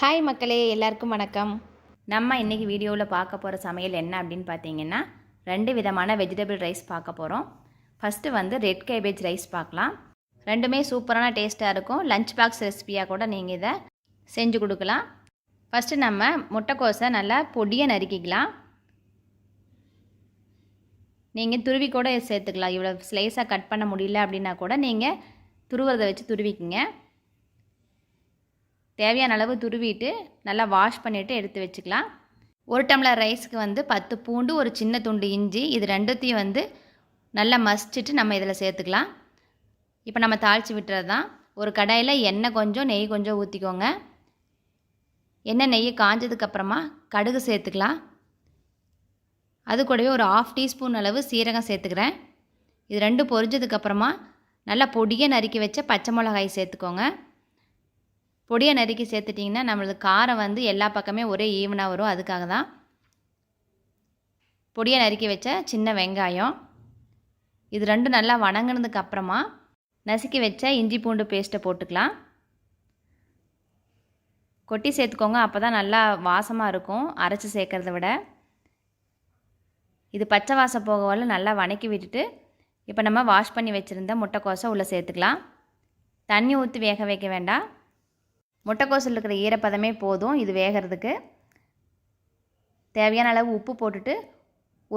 Hi மக்களே எல்லாருக்கும் வணக்கம். நம்ம இன்றைக்கி வீடியோவில் பார்க்க போகிற சமையல் என்ன அப்படின்னு பார்த்தீங்கன்னா ரெண்டு விதமான வெஜிடபிள் ரைஸ் பார்க்க போகிறோம் ஃபஸ்ட்டு வந்து ரெட் கேபேஜ் ரைஸ் பார்க்கலாம். ரெண்டுமே சூப்பரான டேஸ்ட்டாக இருக்கும். லஞ்ச் பாக்ஸ் ரெசிபியாக கூட நீங்கள் இதை செஞ்சு கொடுக்கலாம். ஃபஸ்ட்டு நம்ம முட்டைக்கோஸை நல்லா பொடியை நறுக்கிக்கலாம். நீங்கள் துருவி கூட சேர்த்துக்கலாம். இவ்வளோ ஸ்லைஸாக கட் பண்ண முடியல அப்படின்னா கூட நீங்கள் துருவுறதை வச்சு துருவிக்குங்க. தேவையான அளவு துருவிட்டு நல்லா வாஷ் பண்ணிவிட்டு எடுத்து வச்சுக்கலாம். ஒரு டம்ளர் ரைஸ்க்கு வந்து பத்து பூண்டு ஒரு சின்ன துண்டு இஞ்சி இது ரெண்டுத்தையும் வந்து நல்லா மசிச்சுட்டு நம்ம இதில் சேர்த்துக்கலாம். இப்போ நம்ம தாளித்து விட்டுறது தான். ஒரு கடாயில் எண்ணெய் கொஞ்சம் நெய் கொஞ்சம் ஊற்றிக்கோங்க எண்ணெய் நெய் காஞ்சதுக்கப்புறமா கடுகு சேர்த்துக்கலாம். அது கூடவே ஒரு ஆஃப் டீஸ்பூன் அளவு சீரகம் சேர்த்துக்கிறேன். இது ரெண்டு பொரிஞ்சதுக்கப்புறமா நல்லா பொடியை நறுக்கி வச்ச பச்சை மிளகாய் சேர்த்துக்கோங்க. பொடியை நறுக்கி சேர்த்துட்டிங்கன்னா நம்மளது காரம் வந்து எல்லா பக்கமே ஒரே ஈவனாக வரும். அதுக்காக தான் பொடியை நறுக்கி வச்ச சின்ன வெங்காயம். இது ரெண்டும் நல்லா வணங்கினதுக்கு அப்புறமா நசுக்கி வச்ச இஞ்சி பூண்டு பேஸ்ட்டை போட்டுக்கலாம். கொட்டி சேர்த்துக்கோங்க அப்போ தான் நல்லா வாசமாக இருக்கும் அரைச்சி சேர்க்குறத விட. இது பச்சை வாசம் போக வரல நல்லா வணக்கி விட்டுட்டு இப்போ நம்ம வாஷ் பண்ணி வச்சுருந்த முட்டைக்கோசை உள்ளே சேர்த்துக்கலாம். தண்ணி ஊற்றி வேக வைக்க வேண்டாம். முட்டைக்கோசில் இருக்கிற ஈரப்பதமே போதும் இது வேகிறதுக்கு. தேவையான அளவு உப்பு போட்டுட்டு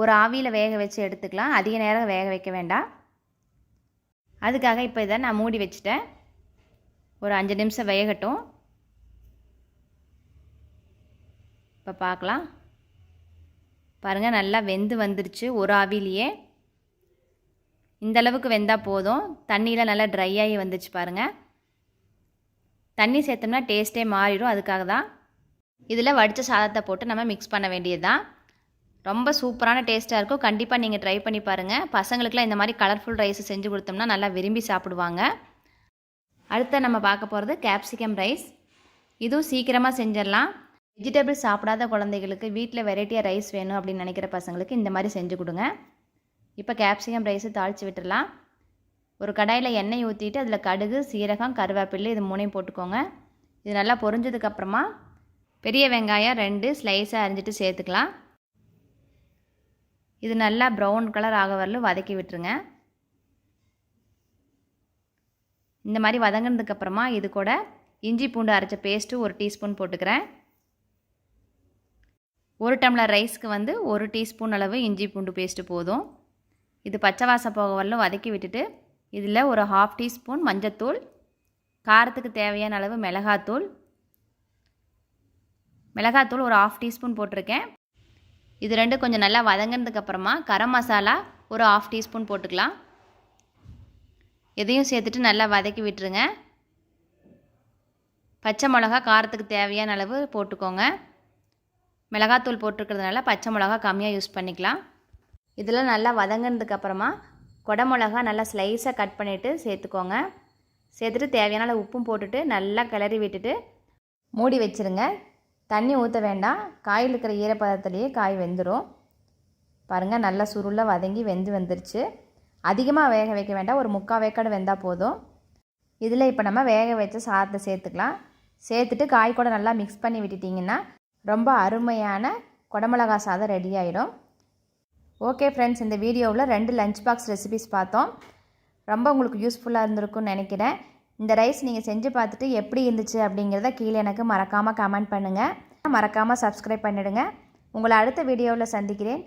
ஒரு ஆவியில் வேக வச்சு எடுத்துக்கலாம். அதிக நேரம் வேக வைக்க வேண்டாம். அதுக்காக இப்போ இதை நான் மூடி வச்சுட்டேன். ஒரு அஞ்சு நிமிஷம் வேகட்டும். இப்போ பார்க்கலாம். பாருங்கள் நல்லா வெந்து வந்துருச்சு ஒரு ஆவிலேயே இந்தளவுக்கு வெந்தால் போதும். தண்ணியில் நல்லா ட்ரை ஆகி வந்துச்சு பாருங்கள் தண்ணி சேர்த்தோம்னா டேஸ்ட்டே மாறிடும். அதுக்காக தான் இதில் வடித்த சாதத்தை போட்டு நம்ம மிக்ஸ் பண்ண வேண்டியது தான் ரொம்ப சூப்பரான டேஸ்ட்டாக இருக்கும். கண்டிப்பாக நீங்கள் ட்ரை பண்ணி பாருங்கள் பசங்களுக்குலாம் இந்த மாதிரி கலர்ஃபுல் ரைஸ் செஞ்சு கொடுத்தோம்னா நல்லா விரும்பி சாப்பிடுவாங்க. அடுத்த நம்ம பார்க்க போகிறது கேப்சிகம் ரைஸ் இதுவும் சீக்கிரமாக செஞ்சிடலாம். வெஜிடபிள் சாப்பிடாத குழந்தைகளுக்கு வீட்டில் வெரைட்டியாக ரைஸ் வேணும் அப்படின்னு நினைக்கிற பசங்களுக்கு இந்த மாதிரி செஞ்சு கொடுங்க. இப்போ கேப்சிகம் ரைஸு தாளித்து விட்டுடலாம். ஒரு கடாயில் எண்ணெய் ஊற்றிட்டு அதில் கடுகு சீரகம் கருவேப்பிள்ளை இது மூணையும் போட்டுக்கோங்க. இது நல்லா பொரிஞ்சதுக்கப்புறமா பெரிய வெங்காயம் ரெண்டு ஸ்லைஸாக அரிஞ்சிட்டு சேர்த்துக்கலாம். இது நல்லா ப்ரௌன் கலர் ஆக வரலும் வதக்கி விட்டுருங்க. இந்த மாதிரி வதங்கினதுக்கப்புறமா இது கூட இஞ்சி பூண்டு அரைச்ச பேஸ்ட்டு ஒரு டீஸ்பூன் போட்டுக்கிறேன். ஒரு டம்ளர் ரைஸ்க்கு வந்து ஒரு டீஸ்பூன் அளவு இஞ்சி பூண்டு பேஸ்ட்டு போதும். இது பச்சை வாசம் போக வரலும் வதக்கி விட்டுட்டு இதில் ஒரு ஹாஃப் டீஸ்பூன் மஞ்சத்தூள் காரத்துக்கு தேவையான அளவு மிளகாத்தூள். மிளகாத்தூள் ஒரு ஆஃப் டீஸ்பூன் போட்டிருக்கேன். இது ரெண்டு கொஞ்சம் நல்லா வதங்கினதுக்கப்புறமா கரம் மசாலா ஒரு ஆஃப் டீஸ்பூன் போட்டுக்கலாம். இதையும் சேர்த்துட்டு நல்லா வதக்கி விட்டுருங்க. பச்சை மிளகா காரத்துக்கு தேவையான அளவு போட்டுக்கோங்க. மிளகாத்தூள் போட்டிருக்கிறதுனால பச்சை மிளகா கம்மியாக யூஸ் பண்ணிக்கலாம். இதில் நல்லா வதங்கினதுக்கப்புறமா குடமிளகா நல்லா ஸ்லைஸாக கட் பண்ணிவிட்டு சேர்த்துக்கோங்க. சேர்த்துட்டு தேவையான உப்பும் போட்டுட்டு நல்லா கிளறி விட்டுட்டு மூடி வச்சுருங்க. தண்ணி ஊற்ற வேண்டாம். காயில் இருக்கிற ஈரப்பதத்துலேயே காய் வெந்துடும் பாருங்கள் நல்லா சுருளாக வதங்கி வெந்து வந்துருச்சு. அதிகமாக வேக வைக்க வேண்டாம். ஒரு முக்கால் வேக்காடு வெந்தால் போதும். இதில் இப்போ நம்ம வேக வச்ச சாதத்தை சேர்த்துக்கலாம். சேர்த்துட்டு காய் கூட நல்லா மிக்ஸ் பண்ணி விட்டுட்டிங்கன்னா ரொம்ப அருமையான குடமிளகா சாதம் ரெடி ஆகிடும் ஓகே ஃப்ரெண்ட்ஸ் இந்த வீடியோவில் ரெண்டு லஞ்ச் பாக்ஸ் ரெசிபிஸ் பார்த்தோம். ரொம்ப உங்களுக்கு யூஸ்ஃபுல்லாக இருந்திருக்கும்னு நினைக்கிறேன். இந்த ரைஸ் நீங்கள் செஞ்சு பார்த்துட்டு எப்படி இருந்துச்சு அப்படிங்கிறத கீழே எனக்கு மறக்காமல் கமெண்ட் பண்ணுங்கள் மறக்காமல் சப்ஸ்கிரைப் பண்ணிவிடுங்க உங்களை அடுத்த வீடியோவில் சந்திக்கிறேன்.